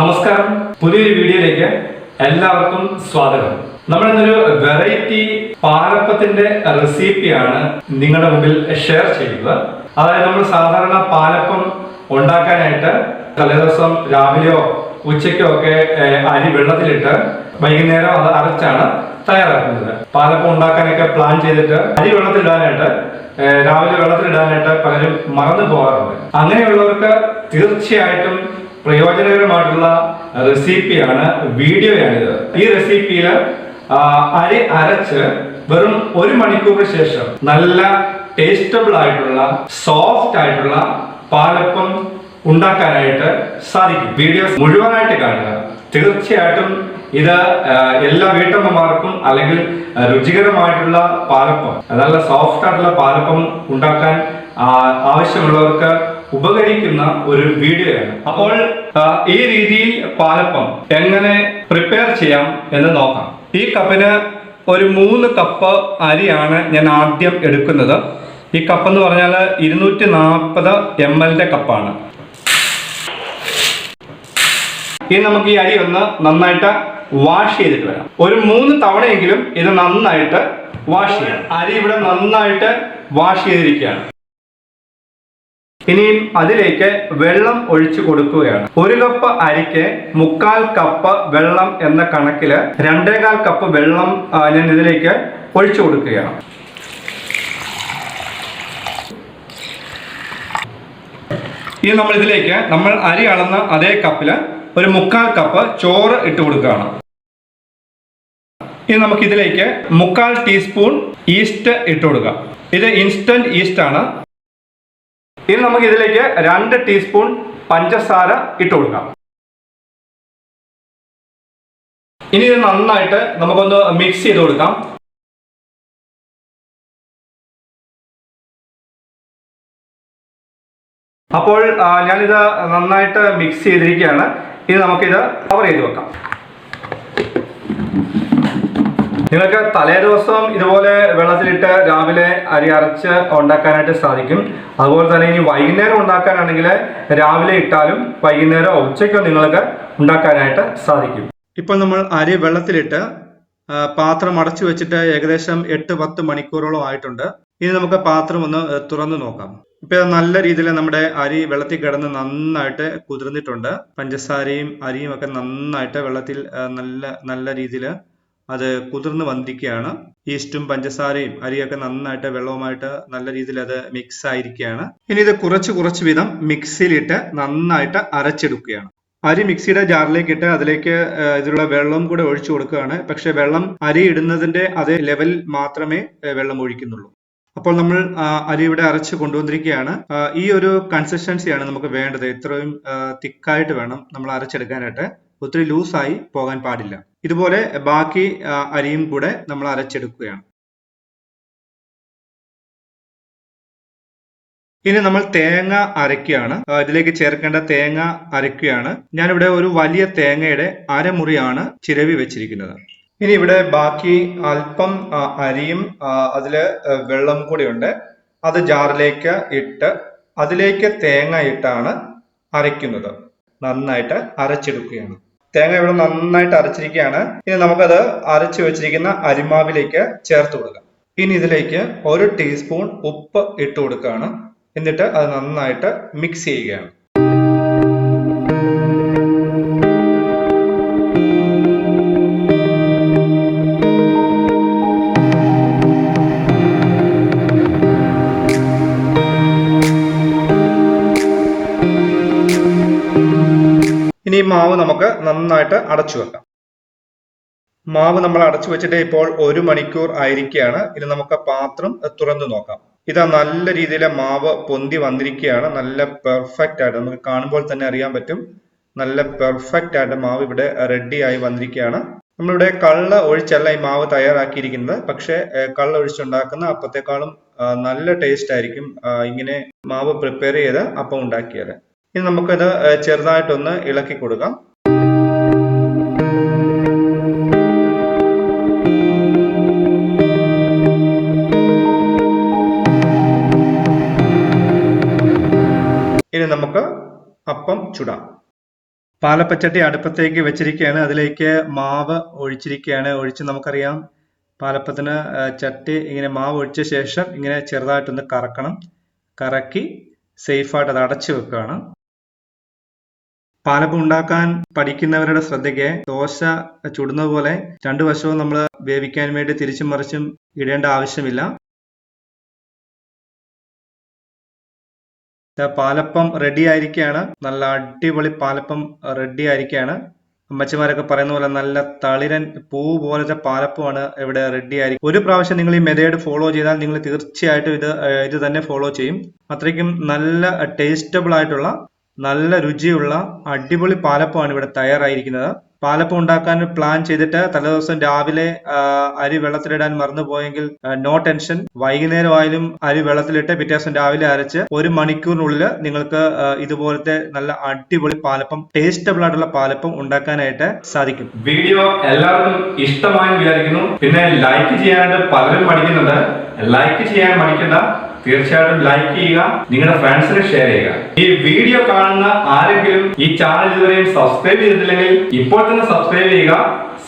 നമസ്കാരം. പുതിയൊരു വീഡിയോയിലേക്ക് എല്ലാവർക്കും സ്വാഗതം. നമ്മൾ ഇന്നൊരു വെറൈറ്റി പാലപ്പത്തിന്റെ റെസിപ്പിയാണ് നിങ്ങളുടെ മുമ്പിൽ ഷെയർ ചെയ്യുക അതായത് നമ്മൾ സാധാരണ പാലപ്പം ഉണ്ടാക്കാനായിട്ട് തലേദിവസം രാവിലെയോ ഉച്ചയ്ക്കോ ഒക്കെ അരി വെള്ളത്തിലിട്ട് വൈകുന്നേരം അത് അരച്ചാണ് തയ്യാറാക്കുന്നത്. പാലപ്പം ഉണ്ടാക്കാനൊക്കെ പ്ലാൻ ചെയ്തിട്ട് അരി വെള്ളത്തിലിടാനായിട്ട് രാവിലെ വെള്ളത്തിലിടാനായിട്ട് പലരും മറന്നു പോകാറുണ്ട്. അങ്ങനെയുള്ളവർക്ക് തീർച്ചയായിട്ടും പ്രയോജനകരമായിട്ടുള്ള റെസിപ്പിയാണ് വീഡിയോയാണിത്. ഈ റെസിപ്പിയിൽ അരി അരച്ച് വെറും ഒരു മണിക്കൂറിന് ശേഷം നല്ല ടേസ്റ്റബിൾ ആയിട്ടുള്ള സോഫ്റ്റ് ആയിട്ടുള്ള പാലപ്പം ഉണ്ടാക്കാനായിട്ട് സാധിക്കും. വീഡിയോസ് മുഴുവനായിട്ട് കാണുക. തീർച്ചയായിട്ടും ഇത് എല്ലാ വീട്ടമ്മമാർക്കും അല്ലെങ്കിൽ രുചികരമായിട്ടുള്ള പാലപ്പം നല്ല സോഫ്റ്റ് ആയിട്ടുള്ള പാലപ്പം ഉണ്ടാക്കാൻ ആവശ്യമുള്ളവർക്ക് ഉപകരിക്കുന്ന ഒരു വീഡിയോയാണ്. അപ്പോൾ ഈ രീതിയിൽ പാലപ്പം എങ്ങനെ പ്രിപ്പയർ ചെയ്യാം എന്ന് നോക്കാം. ഈ കപ്പിന് ഒരു മൂന്ന് കപ്പ് അരിയാണ് ഞാൻ ആദ്യം എടുക്കുന്നത്. ഈ കപ്പ് എന്ന് പറഞ്ഞാൽ ഇരുന്നൂറ്റി നാൽപ്പത് എം എല്ലിന്റെ കപ്പാണ്. ഇനി നമുക്ക് ഈ അരി ഒന്ന് നന്നായിട്ട് വാഷ് ചെയ്തിട്ട് വരാം. ഒരു മൂന്ന് തവണയെങ്കിലും ഇത് നന്നായിട്ട് വാഷ് ചെയ്യാം അരി ഇവിടെ നന്നായിട്ട് വാഷ് ചെയ്തിരിക്കുകയാണ്. ഇനിയും അതിലേക്ക് വെള്ളം ഒഴിച്ചു കൊടുക്കുകയാണ്. ഒരു കപ്പ് അരിക്ക് മുക്കാൽ കപ്പ് വെള്ളം എന്ന കണക്കിൽ രണ്ടേകാൽ കപ്പ് വെള്ളം ഞാൻ ഇതിലേക്ക് ഒഴിച്ചു കൊടുക്കുകയാണ്. ഇനി നമ്മൾ ഇതിലേക്ക് നമ്മൾ അരി അളന്ന അതേ കപ്പിൽ ഒരു മുക്കാൽ കപ്പ് ചോറ് ഇട്ട് കൊടുക്കുകയാണ്. ഇനി നമുക്ക് ഇതിലേക്ക് മുക്കാൽ ടീസ്പൂൺ ഈസ്റ്റ് ഇട്ട് കൊടുക്കാം. ഇത് ഇൻസ്റ്റന്റ് ഈസ്റ്റ് ആണ്. ഇനി നമുക്ക് ഇതിലേക്ക് രണ്ട് ടീസ്പൂൺ പഞ്ചസാര ഇട്ട് കൊടുക്കാം. ഇനി ഇത് നന്നായിട്ട് നമുക്കൊന്ന് മിക്സ് ചെയ്ത് കൊടുക്കാം. അപ്പോൾ ഞാനിത് നന്നായിട്ട് മിക്സ് ചെയ്തിരിക്കുകയാണ്. ഇനി നമുക്കിത് കവർ ചെയ്ത് വെക്കാം. നിങ്ങൾക്ക് തലേ ദിവസം ഇതുപോലെ വെള്ളത്തിലിട്ട് രാവിലെ അരി അരച്ച് ഉണ്ടാക്കാനായിട്ട് സാധിക്കും. അതുപോലെ തന്നെ ഇനി വൈകുന്നേരം ഉണ്ടാക്കാനാണെങ്കിൽ രാവിലെ ഇട്ടാലും വൈകുന്നേരം ഉച്ചയ്ക്കോ നിങ്ങൾക്ക് ഉണ്ടാക്കാനായിട്ട് സാധിക്കും. ഇപ്പോൾ നമ്മൾ അരി വെള്ളത്തിലിട്ട് പാത്രം അടച്ചു വെച്ചിട്ട് ഏകദേശം എട്ട് പത്ത് മണിക്കൂറോളം ആയിട്ടുണ്ട്. ഇനി നമുക്ക് പാത്രം ഒന്ന് തുറന്നു നോക്കാം. ഇപ്പൊ നല്ല രീതിയിൽ നമ്മുടെ അരി വെള്ളത്തിൽ കിടന്ന് നന്നായിട്ട് കുതിർന്നിട്ടുണ്ട്. പഞ്ചസാരയും അരിയും ഒക്കെ നന്നായിട്ട് വെള്ളത്തിൽ നല്ല നല്ല രീതിയിൽ അത് കുതിർന്ന് വന്നിരിക്കുകയാണ് ഈസ്റ്റും പഞ്ചസാരയും അരിയൊക്കെ നന്നായിട്ട് വെള്ളവുമായിട്ട് നല്ല രീതിയിൽ അത് മിക്സ് ആയിരിക്കുകയാണ് ഇനി ഇത് കുറച്ച് കുറച്ച് വീതം മിക്സിയിലിട്ട് നന്നായിട്ട് അരച്ചെടുക്കുകയാണ്. അരി മിക്സിയുടെ ജാറിലേക്ക് ഇട്ട് അതിലേക്ക് ഇതിലുള്ള വെള്ളം കൂടെ ഒഴിച്ചു കൊടുക്കുകയാണ്. പക്ഷെ വെള്ളം അരി ഇടുന്നതിന്റെ അതേ ലെവൽ മാത്രമേ വെള്ളം ഒഴിക്കുന്നുള്ളൂ. അപ്പോൾ നമ്മൾ അരി ഇവിടെ അരച്ച് കൊണ്ടുവന്നിരിക്കുകയാണ്. ഈ ഒരു കൺസിസ്റ്റൻസിയാണ് നമുക്ക് വേണ്ടത്. ഇത്രയും തിക്കായിട്ട് വേണം നമ്മൾ അരച്ചെടുക്കാനായിട്ട്. ഒത്തിരി ലൂസായി പോകാൻ പാടില്ല. ഇതുപോലെ ബാക്കി അരിയും കൂടെ നമ്മൾ അരച്ചെടുക്കുകയാണ്. ഇനി നമ്മൾ തേങ്ങ അരയ്ക്കുകയാണ്. ഇതിലേക്ക് ചേർക്കേണ്ട തേങ്ങ അരയ്ക്കുകയാണ്. ഞാനിവിടെ ഒരു വലിയ തേങ്ങയുടെ അരമുറിയാണ് ചിരവി വെച്ചിരിക്കുന്നത്. ഇനി ഇവിടെ ബാക്കി അല്പം അരിയും അതിൽ വെള്ളം കൂടിയുണ്ട് അത് ജാറിലേക്ക് ഇട്ട് അതിലേക്ക് തേങ്ങ ഇട്ടാണ് അരയ്ക്കുന്നത്. നന്നായിട്ട് അരച്ചെടുക്കുകയാണ്. തേങ്ങ ഇവിടെ നന്നായിട്ട് അരച്ചിരിക്കുകയാണ്. ഇനി നമുക്കത് അരച്ചു വെച്ചിരിക്കുന്ന അരിമാവിലേക്ക് ചേർത്ത് കൊടുക്കാം. ഇനി ഇതിലേക്ക് ഒരു ടീസ്പൂൺ ഉപ്പ് ഇട്ട് കൊടുക്കുകയാണ്. എന്നിട്ട് അത് നന്നായിട്ട് മിക്സ് ചെയ്യുകയാണ്. ഇനി മാവ് നമുക്ക് നന്നായിട്ട് അടച്ചു വെക്കാം. മാവ് നമ്മൾ അടച്ചു വെച്ചിട്ട് ഇപ്പോൾ ഒരു മണിക്കൂർ ആയിരിക്കുകയാണ്. ഇനി നമുക്ക് പാത്രം തുറന്നു നോക്കാം. ഇതാ നല്ല രീതിയിലെ മാവ് പൊന്തി വന്നിരിക്കുകയാണ്. നല്ല പെർഫെക്റ്റ് ആയിട്ട് നമുക്ക് കാണുമ്പോൾ തന്നെ അറിയാൻ പറ്റും. നല്ല പെർഫെക്റ്റ് ആയിട്ട് മാവ് ഇവിടെ റെഡി ആയി വന്നിരിക്കുകയാണ്. നമ്മളിവിടെ കള്ള ഒഴിച്ചല്ല ഈ മാവ് തയ്യാറാക്കിയിരിക്കുന്നത്. പക്ഷേ കള്ള ഒഴിച്ചുണ്ടാക്കുന്ന അപ്പത്തെക്കാളും നല്ല ടേസ്റ്റ് ആയിരിക്കും ഇങ്ങനെ മാവ് പ്രിപ്പയർ ചെയ്ത് അപ്പം ഉണ്ടാക്കിയത്. ഇനി നമുക്കിത് ചെറുതായിട്ടൊന്ന് ഇളക്കി കൊടുക്കാം. ഇനി നമുക്ക് അപ്പം ചുടാം. പാലപ്പച്ചട്ടി അടുപ്പത്തേക്ക് വെച്ചിരിക്കുകയാണ്. അതിലേക്ക് മാവ് ഒഴിച്ചിരിക്കുകയാണ്. ഒഴിച്ച് നമുക്കറിയാം പാലപ്പത്തിന് ചട്ടി ഇങ്ങനെ മാവ് ഒഴിച്ച ശേഷം ഇങ്ങനെ ചെറുതായിട്ടൊന്ന് കറക്കണം. കറക്കി സേഫായിട്ട് അത് അടച്ചു വെക്കുകയാണ്. പാലപ്പം ഉണ്ടാക്കാൻ പഠിക്കുന്നവരുടെ ശ്രദ്ധയ്ക്ക് ദോശ ചുടുന്നത് പോലെ രണ്ടു വശവും നമ്മൾ വേവിക്കാൻ വേണ്ടി തിരിച്ചും മറിച്ചും ഇടേണ്ട ആവശ്യമില്ല. പാലപ്പം റെഡി ആയിരിക്കുകയാണ് നല്ല അടിപൊളി പാലപ്പം റെഡി ആയിരിക്കുകയാണ് അമ്മച്ചിമാരൊക്കെ പറയുന്ന പോലെ നല്ല തളിരൻ പൂ പോലത്തെ പാലപ്പമാണ് ഇവിടെ റെഡി ആയിരിക്കും ഒരു പ്രാവശ്യം നിങ്ങൾ ഈ മെത്തേഡ് ഫോളോ ചെയ്താൽ നിങ്ങൾ തീർച്ചയായിട്ടും ഇത് ഇത് തന്നെ ഫോളോ ചെയ്യും. അത്രയ്ക്കും നല്ല ടേസ്റ്റബിൾ ആയിട്ടുള്ള നല്ല രുചിയുള്ള അടിപൊളി പാലപ്പമാണ് ഇവിടെ തയ്യാറായിരിക്കുന്നത്. പാലപ്പം ഉണ്ടാക്കാൻ പ്ലാൻ ചെയ്തിട്ട് തലേദിവസം രാവിലെ അരി വെള്ളത്തിലിടാൻ മറന്നുപോയെങ്കിൽ നോ ടെൻഷൻ വൈകുന്നേരം ആയാലും അരി വെള്ളത്തിലിട്ട് പിറ്റേ ദിവസം രാവിലെ അരച്ച് ഒരു മണിക്കൂറിനുള്ളിൽ നിങ്ങൾക്ക് ഇതുപോലത്തെ നല്ല അടിപൊളി പാലപ്പം ടേസ്റ്റബിൾ ആയിട്ടുള്ള പാലപ്പം ഉണ്ടാക്കാനായിട്ട് സാധിക്കും. വീഡിയോ എല്ലാവർക്കും ഇഷ്ടമായി വിചാരിക്കുന്നു. പിന്നെ ലൈക്ക് ചെയ്യാനായിട്ട് പലരും പഠിക്കുന്നുണ്ട് ലൈക്ക് ചെയ്യാൻ മടിക്കണ്ട. തീർച്ചയായിട്ടും ലൈക്ക് ചെയ്യുക നിങ്ങളുടെ ഫ്രണ്ട്സിന് ഷെയർ ചെയ്യുക. ഈ വീഡിയോ കാണുന്ന ആരെങ്കിലും ഈ ചാനൽ ഇതുവരെയും സബ്സ്ക്രൈബ് ചെയ്തിട്ടില്ലെങ്കിൽ ഇപ്പോൾ തന്നെ സബ്സ്ക്രൈബ് ചെയ്യുക.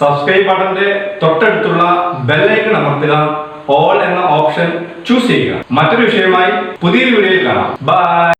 സബ്സ്ക്രൈബ് ബട്ടന്റെ തൊട്ടടുത്തുള്ള ബെല്ലൈക്കൺ അമർത്തുക. ഓൾ എന്ന ഓപ്ഷൻ ചൂസ് ചെയ്യുക. മറ്റൊരു വിഷയമായി പുതിയൊരു വീഡിയോയിൽ കാണാം. ബൈ